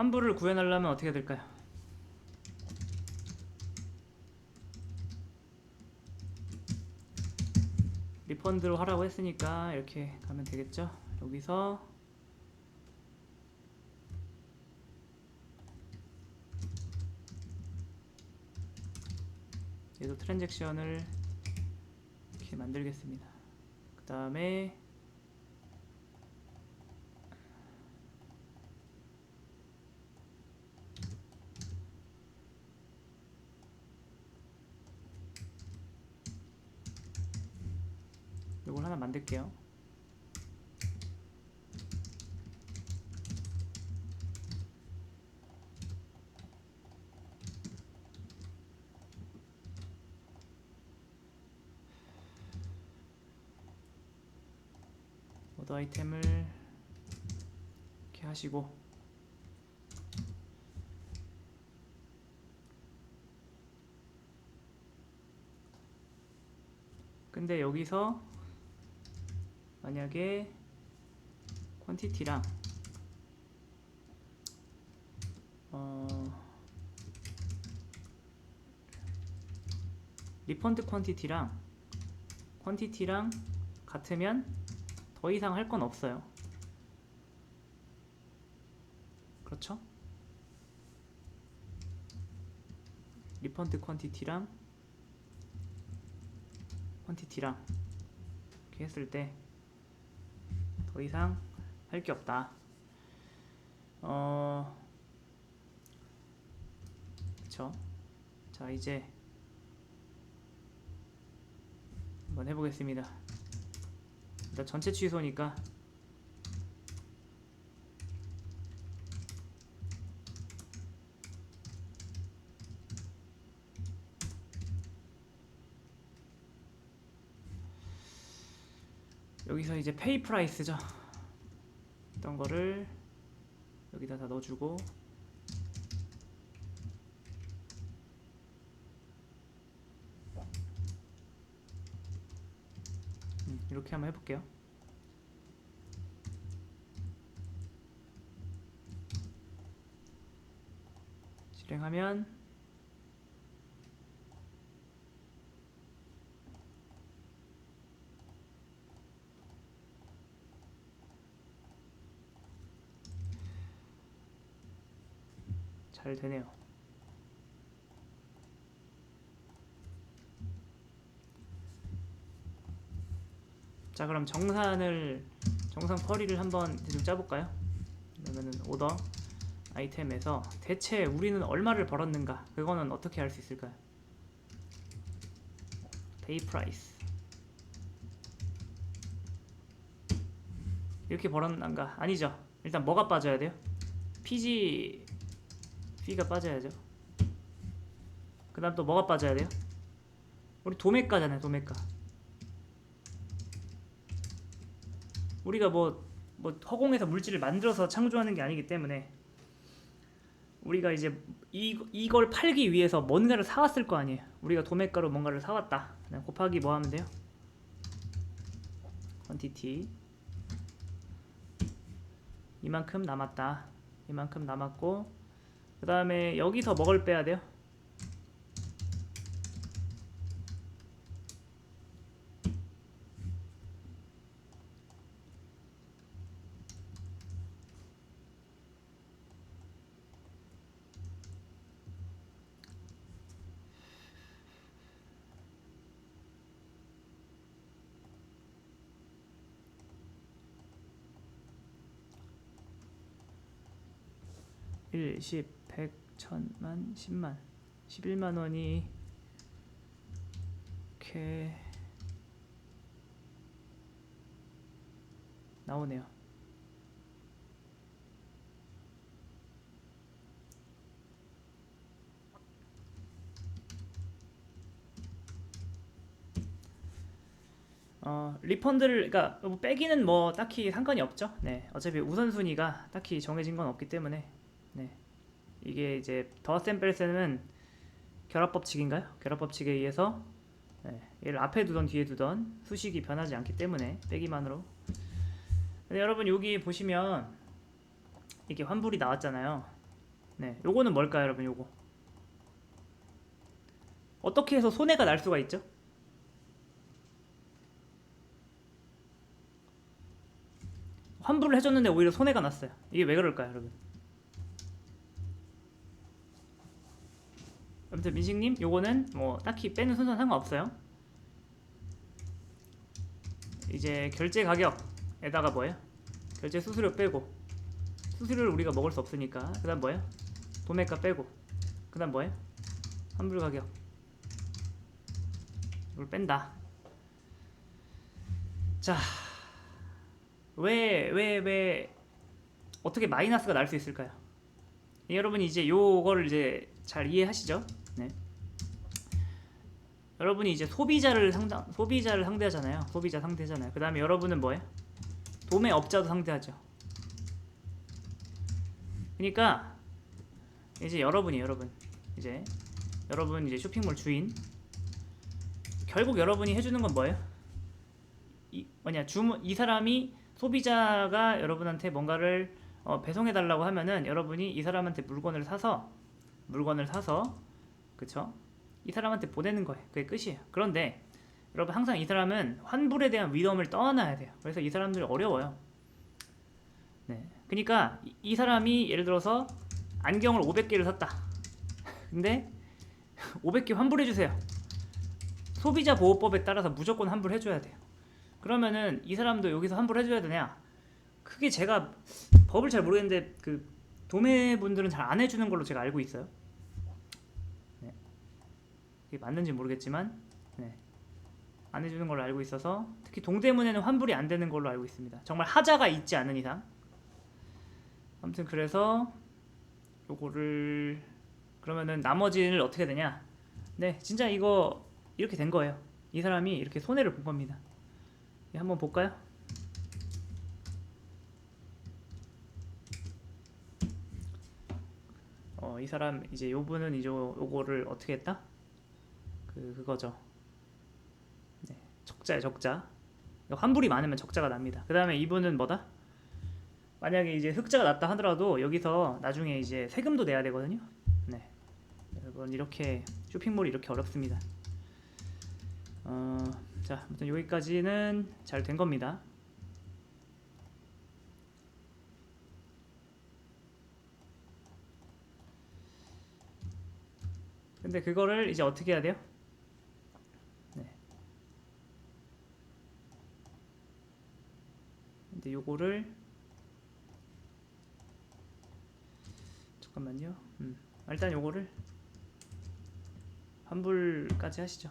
환불을 구해내려면 어떻게 될까요? 리펀드로 하라고 했으니까 이렇게 가면 되겠죠? 여기서 얘도 트랜잭션을 이렇게 만들겠습니다. 그 다음에 하나 만들게요. 모드 아이템을 이렇게 하시고 근데 여기서 만약에 퀀티티랑 어 리펀드 퀀티티랑 퀀티티랑 같으면 더 이상 할 건 없어요. 그렇죠? 리펀드 퀀티티랑 퀀티티랑 이렇게 했을 때 더 이상 할 게 없다. 어, 그쵸? 자 이제 한번 해보겠습니다. 일단 전체 취소니까 여기서 이제 페이 프라이스죠. 어떤 거를 여기다 다 넣어주고 음, 이렇게 한번 해볼게요. 실행하면 잘 되네요. 자 그럼 정산을 정산 쿼리를 한번 대충 짜볼까요? 그러면은 오더 아이템에서 대체 우리는 얼마를 벌었는가 그거는 어떻게 알 수 있을까요? 페이 프라이스 이렇게 벌었는가 아니죠 일단 뭐가 빠져야 돼요? PG B가 빠져야죠. 그 다음 또 뭐가 빠져야 돼요? 우리 도매가잖아요, 도매가. 우리가 뭐, 뭐 허공에서 물질을 만들어서 창조하는 게 아니기 때문에 우리가 이제 이, 이걸 팔기 위해서 뭔가를 사왔을 거 아니에요. 우리가 도매가로 뭔가를 사왔다. 곱하기 뭐 하면 돼요? 퀀티티 이만큼 남았다. 이만큼 남았고 그 다음에 여기서 먹을 빼야 돼요. 일, 십, 백, 천만, 십만, 십일만 원이 이렇게 나오네요. 어, 리펀드를 그러니까 뭐 빼기는 뭐 딱히 상관이 없죠. 네. 어차피 우선순위가 딱히 정해진 건 없기 때문에 네. 이게 이제 더 샘플스는 결합 법칙인가요? 결합 법칙에 의해서 네, 얘를 앞에 두던 뒤에 두던 수식이 변하지 않기 때문에 빼기만으로. 근데 여러분 여기 보시면 이게 환불이 나왔잖아요. 네, 요거는 뭘까요, 여러분? 요거 어떻게 해서 손해가 날 수가 있죠? 환불을 해줬는데 오히려 손해가 났어요. 이게 왜 그럴까요, 여러분? 아무튼 민식님, 요거는 뭐 딱히 빼는 순서는 상관없어요. 이제 결제 가격에다가 뭐예요? 결제 수수료 빼고 수수료를 우리가 먹을 수 없으니까 그 다음 뭐예요? 도매가 빼고 그 다음 뭐예요? 환불 가격 이걸 뺀다. 자, 왜 왜 왜 어떻게 마이너스가 날 수 있을까요? 예, 여러분이 이제 요거를 이제 잘 이해하시죠? 네. 여러분이 이제 소비자를 상당 소비자를 상대하잖아요. 소비자 상대잖아요. 그다음에 여러분은 뭐예요? 도매업자도 상대하죠. 그러니까 이제 여러분이 여러분 이제 여러분 이제 쇼핑몰 주인 결국 여러분이 해주는 건 뭐예요? 이 뭐냐 주문 이 사람이 소비자가 여러분한테 뭔가를 어, 배송해 달라고 하면은 여러분이 이 사람한테 물건을 사서 물건을 사서 그쵸? 이 사람한테 보내는 거예요. 그게 끝이에요. 그런데 여러분 항상 이 사람은 환불에 대한 위험을 떠안아야 돼요. 그래서 이 사람들 어려워요. 네. 그러니까 이, 이 사람이 예를 들어서 안경을 500개를 샀다. 근데 500개 환불해 주세요. 소비자 보호법에 따라서 무조건 환불해 줘야 돼요. 그러면은 이 사람도 여기서 환불해 줘야 되냐? 그게 제가 법을 잘 모르겠는데 그 도매 분들은 잘 안 해주는 걸로 제가 알고 있어요. 네. 이게 맞는지 모르겠지만 네. 안 해주는 걸로 알고 있어서 특히 동대문에는 환불이 안 되는 걸로 알고 있습니다. 정말 하자가 있지 않은 이상. 아무튼 그래서 요거를 그러면은 나머지를 어떻게 되냐? 네, 진짜 이거 이렇게 된 거예요. 이 사람이 이렇게 손해를 본 겁니다. 예, 한번 볼까요? 어, 이 사람 이제 요분은 이제 요거를 어떻게 했다? 그 그거죠. 네, 적자야 적자. 환불이 많으면 적자가 납니다. 그 다음에 이분은 뭐다? 만약에 이제 흑자가 났다 하더라도 여기서 나중에 이제 세금도 내야 되거든요. 네, 여러분 이렇게 쇼핑몰이 이렇게 어렵습니다. 어, 자, 아무튼 여기까지는 잘 된 겁니다. 근데 그거를 이제 어떻게 해야 돼요? 네. 요거를 잠깐만요. 음. 일단 요거를 환불까지 하시죠.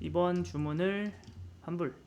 이번 주문을 환불